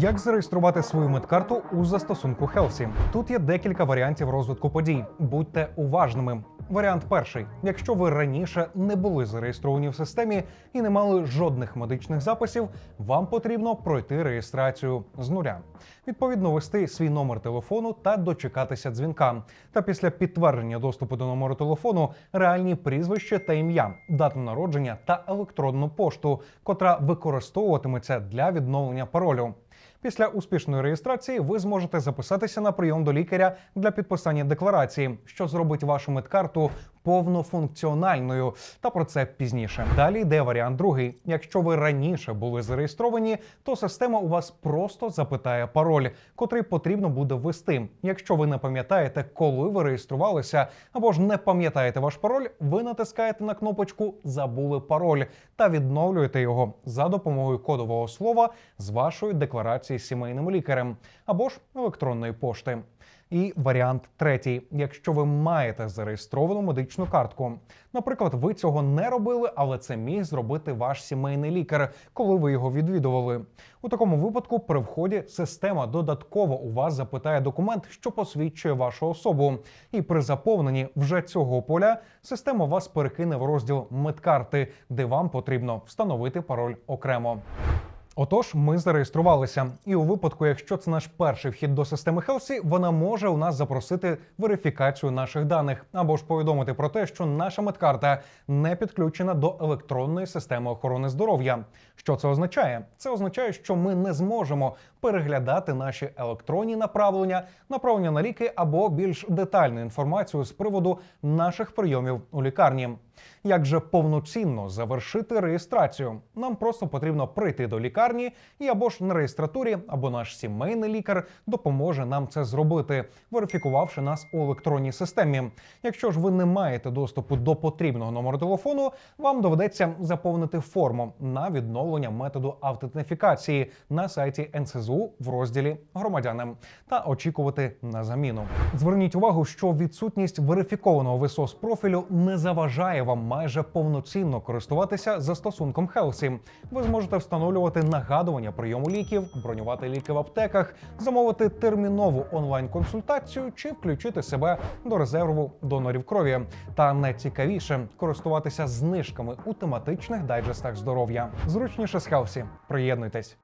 Як зареєструвати свою медкарту у застосунку Хелсі? Тут є декілька варіантів розвитку подій. Будьте уважними. Варіант перший: якщо ви раніше не були зареєстровані в системі і не мали жодних медичних записів, вам потрібно пройти реєстрацію з нуля. Відповідно, ввести свій номер телефону та дочекатися дзвінка. Та після підтвердження доступу до номеру телефону реальні прізвище та ім'я, дату народження та електронну пошту, котра використовуватиметься для відновлення паролю. Після успішної реєстрації ви зможете записатися на прийом до лікаря для підписання декларації, що зробить вашу медкарту повнофункціональною. Та про це пізніше. Далі йде варіант другий. Якщо ви раніше були зареєстровані, то система у вас просто запитає пароль, котрий потрібно буде ввести. Якщо ви не пам'ятаєте, коли ви реєструвалися, або ж не пам'ятаєте ваш пароль, ви натискаєте на кнопочку Забули пароль та відновлюєте його за допомогою кодового слова з вашої декларації з сімейним лікарем або ж електронної пошти. І варіант третій, якщо ви маєте зареєстровану медичну картку. Наприклад, ви цього не робили, але це міг зробити ваш сімейний лікар, коли ви його відвідували. У такому випадку при вході система додатково у вас запитає документ, що посвідчує вашу особу. І при заповненні вже цього поля система вас перекине в розділ медкарти, де вам потрібно встановити пароль окремо. Отож, ми зареєструвалися, і у випадку, якщо це наш перший вхід до системи Хелсі, вона може у нас запросити верифікацію наших даних або ж повідомити про те, що наша медкарта не підключена до електронної системи охорони здоров'я. Що це означає? Це означає, що ми не зможемо переглядати наші електронні направлення, направлення на ліки або більш детальну інформацію з приводу наших прийомів у лікарні. Як же повноцінно завершити реєстрацію? Нам просто потрібно прийти до лікарні, і або ж на реєстратурі, або наш сімейний лікар допоможе нам це зробити, верифікувавши нас у електронній системі. Якщо ж ви не маєте доступу до потрібного номеру телефону, вам доведеться заповнити форму на відновлення методу автентифікації на сайті НСЗУ в розділі громадяни та очікувати на заміну. Зверніть увагу, що відсутність верифікованого висос профілю не заважає вам майже повноцінно користуватися застосунком Хелсі. Ви зможете встановлювати нагадування прийому ліків, бронювати ліки в аптеках, замовити термінову онлайн-консультацію чи включити себе до резерву донорів крові. Та найцікавіше користуватися знижками у тематичних дайджестах здоров'я. Зручніше з Хелсі. Приєднуйтесь.